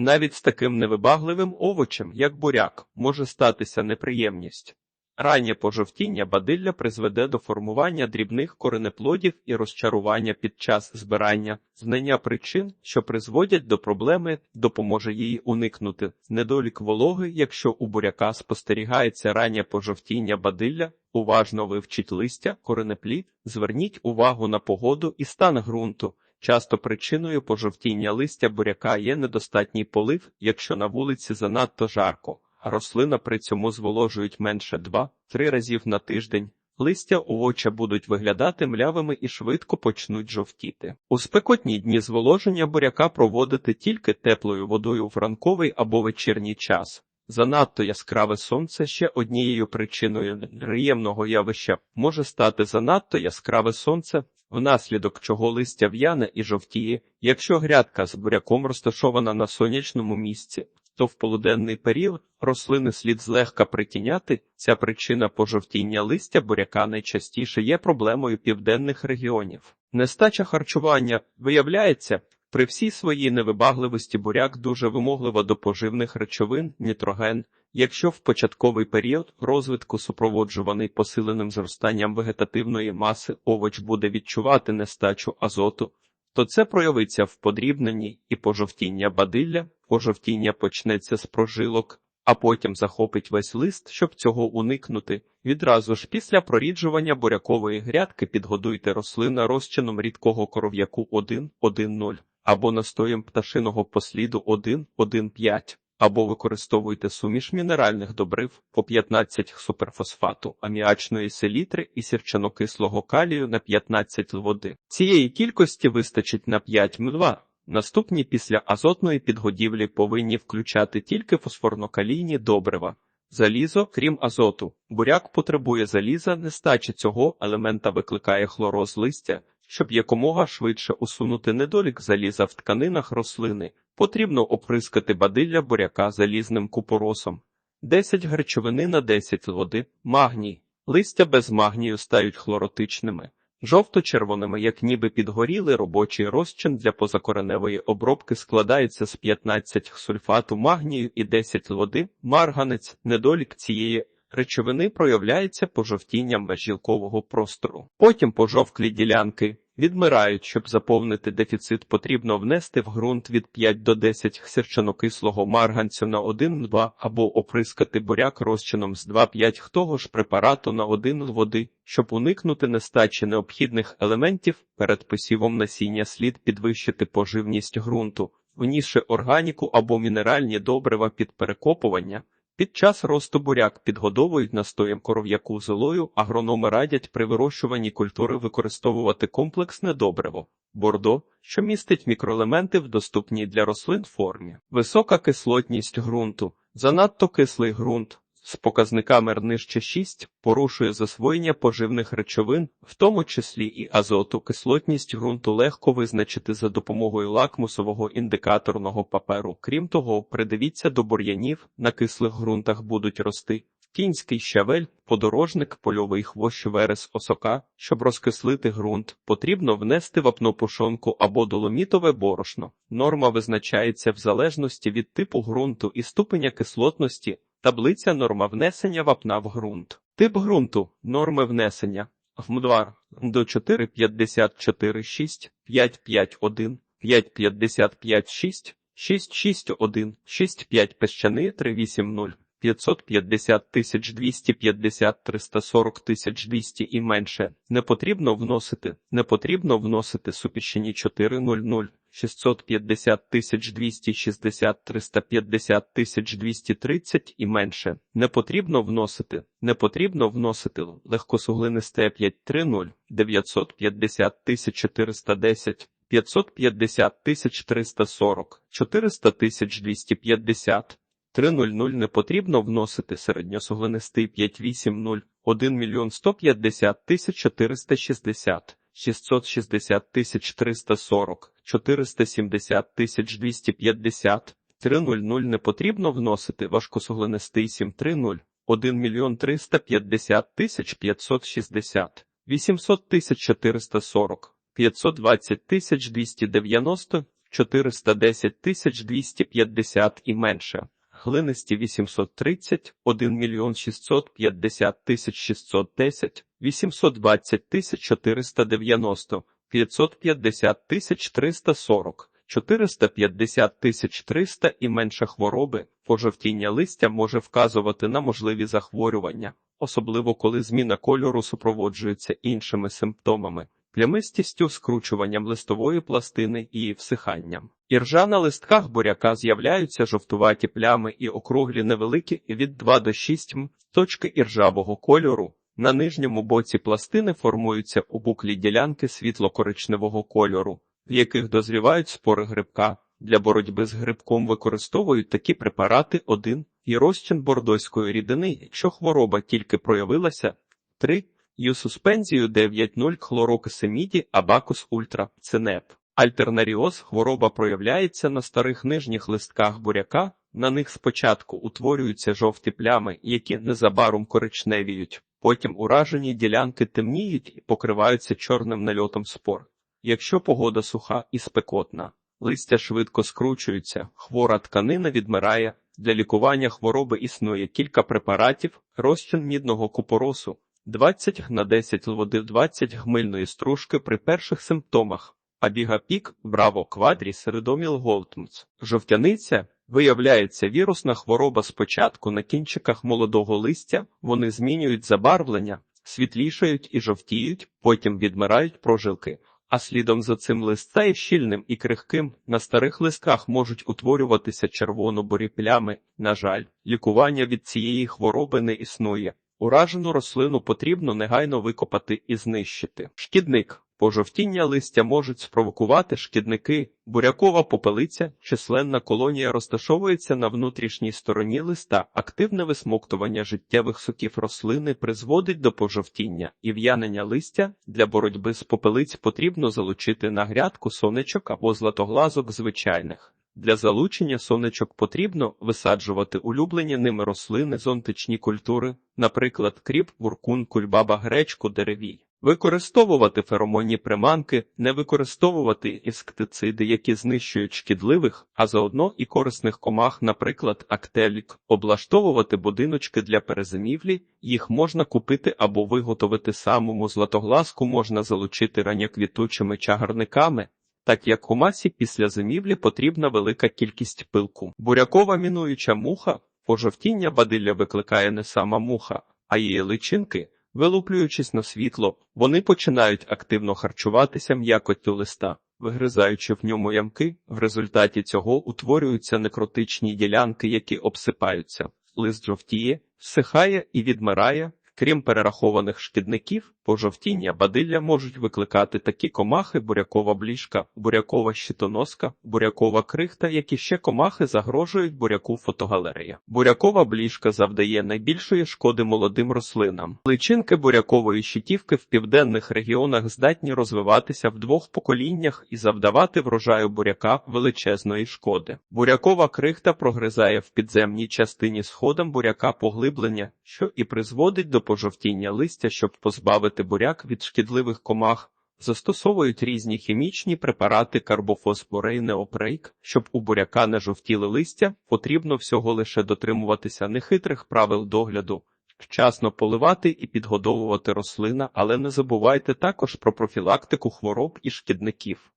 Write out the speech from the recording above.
Навіть з таким невибагливим овочем, як буряк, може статися неприємність. Раннє пожовтіння бадилля призведе до формування дрібних коренеплодів і розчарування під час збирання. Знання причин, що призводять до проблеми, допоможе їй уникнути. Недолік вологи, якщо у буряка спостерігається раннє пожовтіння бадилля, уважно вивчіть листя, коренеплід, зверніть увагу на погоду і стан ґрунту. Часто причиною пожовтіння листя буряка є недостатній полив, якщо на вулиці занадто жарко, а рослина при цьому зволожують менше 2-3 разів на тиждень. Листя овоча будуть виглядати млявими і швидко почнуть жовтіти. У спекотні дні зволоження буряка проводити тільки теплою водою в ранковий або вечірній час. Занадто яскраве сонце ще однією причиною неприємного явища може стати занадто яскраве сонце, внаслідок чого листя в'яне і жовтіє. Якщо грядка з буряком розташована на сонячному місці, то в полуденний період рослини слід злегка притіняти. Ця причина пожовтіння листя буряка найчастіше є проблемою південних регіонів. Нестача харчування виявляється. При всій своїй невибагливості буряк дуже вимоглива до поживних речовин, нітроген. Якщо в початковий період розвитку супроводжуваний посиленим зростанням вегетативної маси овоч буде відчувати нестачу азоту, то це проявиться в подрібненні і пожовтіння бадилля, пожовтіння почнеться з прожилок, а потім захопить весь лист, щоб цього уникнути. Відразу ж після проріджування бурякової грядки підгодуйте рослина розчином рідкого коров'яку 1,1,0 або настоєм пташиного посліду 1,1,5, або використовуйте суміш мінеральних добрив по 15 суперфосфату, аміачної селітри і сірчанокислого калію на 15 води. Цієї кількості вистачить на 5 м2. Наступні після азотної підгодівлі повинні включати тільки фосфорно-калійні добрива. Залізо, крім азоту, буряк потребує заліза, нестача цього елемента викликає хлороз листя. Щоб якомога швидше усунути недолік заліза в тканинах рослини, потрібно оприскати бадилля буряка залізним купоросом. 10 гречовини на 10 води, магній. Листя без магнію стають хлоротичними, жовто-червоними, як ніби підгорілий робочий розчин для позакореневої обробки складається з 15 сульфату магнію і 10 води, марганець, недолік цієї речовини проявляється пожовтінням межілкового простору. Потім пожовклі ділянки відмирають, щоб заповнити дефіцит, потрібно внести в ґрунт від 5 до 10 сірчанокислого марганцю на 1-2 або оприскати буряк розчином з 2-5 того ж препарату на 1 води, щоб уникнути нестачі необхідних елементів перед посівом насіння слід підвищити поживність ґрунту, внісши органіку або мінеральні добрива під перекопування. Під час росту буряк підгодовують настоєм коров'яку золою, агрономи радять при вирощуванні культури використовувати комплексне добриво бордо, що містить мікроелементи в доступній для рослин формі. Висока кислотність ґрунту, занадто кислий ґрунт з показниками р нижче 6 порушує засвоєння поживних речовин, в тому числі і азоту. Кислотність ґрунту легко визначити за допомогою лакмусового індикаторного паперу. Крім того, придивіться до бур'янів, на кислих ґрунтах будуть рости. Кінський щавель, подорожник, польовий хвощ верес осока, щоб розкислити ґрунт, потрібно внести вапнопушонку або доломітове борошно. Норма визначається в залежності від типу ґрунту і ступеня кислотності. Таблиця норма внесення вапна в ґрунт. Тип ґрунту. Норми внесення. ВМ2 до 4,54,6, 5,5,1, 5,55,6, 6,6,1, 6,5 пещани 3,8,0. 550 тисяч 250 340 тисяч 200 і менше. Не потрібно вносити. Не потрібно вносити супіщені 400 650 тисяч 260 350 тисяч 230 і менше. Не потрібно вносити. Не потрібно вносити легкосуглинисте 530 950 тисяч 410 550 тисяч 340 400 тисяч 250 3.00 не потрібно вносити середньосуглинистий 5.8.0, 1 мільйон 150 тисяч 460, 660 тисяч 340, 470 тисяч 250, 3.00 не потрібно вносити. Важкосуглинистий 7.30, 1 мільйон 350 тисяч 560, 800 тисяч 440, 520 тисяч 290, 410 тисяч 250 і менше. Глинисті 830, 1 мільйон 650 тисяч 610, 820 тисяч 490, 550 тисяч 340, 450 тисяч 300 і менше хвороби. Пожовтіння листя може вказувати на можливі захворювання, особливо коли зміна кольору супроводжується іншими симптомами плямистістю, скручуванням листової пластини і всиханням. Іржа на листках буряка з'являються жовтуваті плями і округлі невеликі від 2 до 6 м точки іржавого кольору. На нижньому боці пластини формуються обуклі ділянки світло-коричневого кольору, в яких дозрівають спори грибка. Для боротьби з грибком використовують такі препарати 1 і розчин бордоської рідини, якщо хвороба тільки проявилася 3 Ю суспензію 9.0 хлорокисеміді абакус ультра цинеп. Альтернаріоз хвороба проявляється на старих нижніх листках буряка. На них спочатку утворюються жовті плями, які незабаром коричневіють, потім уражені ділянки темніють і покриваються чорним нальотом спор. Якщо погода суха і спекотна, листя швидко скручуються, хвора тканина відмирає. Для лікування хвороби існує кілька препаратів, розчин мідного купоросу. 20 на 10 води 20 гмильної стружки при перших симптомах, абігапік, браво квадрі, середоміл голтмц. Жовтяниця виявляється вірусна хвороба спочатку на кінчиках молодого листя, вони змінюють забарвлення, світлішають і жовтіють, потім відмирають прожилки. А слідом за цим лист стає щільним і крихким, на старих листках можуть утворюватися червоно-борі плями. На жаль, лікування від цієї хвороби не існує. Уражену рослину потрібно негайно викопати і знищити. Шкідник. Пожовтіння листя можуть спровокувати шкідники, бурякова попелиця, численна колонія розташовується на внутрішній стороні листа, активне висмоктування життєвих соків рослини призводить до пожовтіння і в'янення листя. Для боротьби з попелиць потрібно залучити на грядку сонечок або златоглазок звичайних. Для залучення сонечок потрібно висаджувати улюблені ними рослини зонтичні культури, наприклад, кріп, буркун, кульбаба, гречку, деревій. Використовувати феромонні приманки, не використовувати інсектициди, які знищують шкідливих, а заодно і корисних комах, наприклад, актелік, облаштовувати будиночки для перезимівлі, їх можна купити або виготовити самому златогласку можна залучити ранньоквітучими чагарниками, так як у масі після зимівлі потрібна велика кількість пилку. Бурякова мінуюча муха, пожовтіння бадилля викликає не сама муха, а її личинки. Вилуплюючись на світло, вони починають активно харчуватися м'якоттю листа, вигризаючи в ньому ямки, в результаті цього утворюються некротичні ділянки, які обсипаються. Лист жовтіє, всихає і відмирає. Крім перерахованих шкідників, пожовтіння бадилля можуть викликати такі комахи бурякова бліжка, бурякова щитоноска, бурякова крихта, які ще комахи загрожують буряку фотогалерея. Бурякова бліжка завдає найбільшої шкоди молодим рослинам. Личинки бурякової щитівки в південних регіонах здатні розвиватися в двох поколіннях і завдавати врожаю буряка величезної шкоди. Бурякова крихта прогризає в підземній частині сходам буряка поглиблення, що і призводить до пожовтіння листя, щоб позбавити буряк від шкідливих комах, застосовують різні хімічні препарати карбофосфорейнеопрейк. Щоб у буряка не жовтіли листя, потрібно всього лише дотримуватися нехитрих правил догляду. Вчасно поливати і підгодовувати рослина, але не забувайте також про профілактику хвороб і шкідників.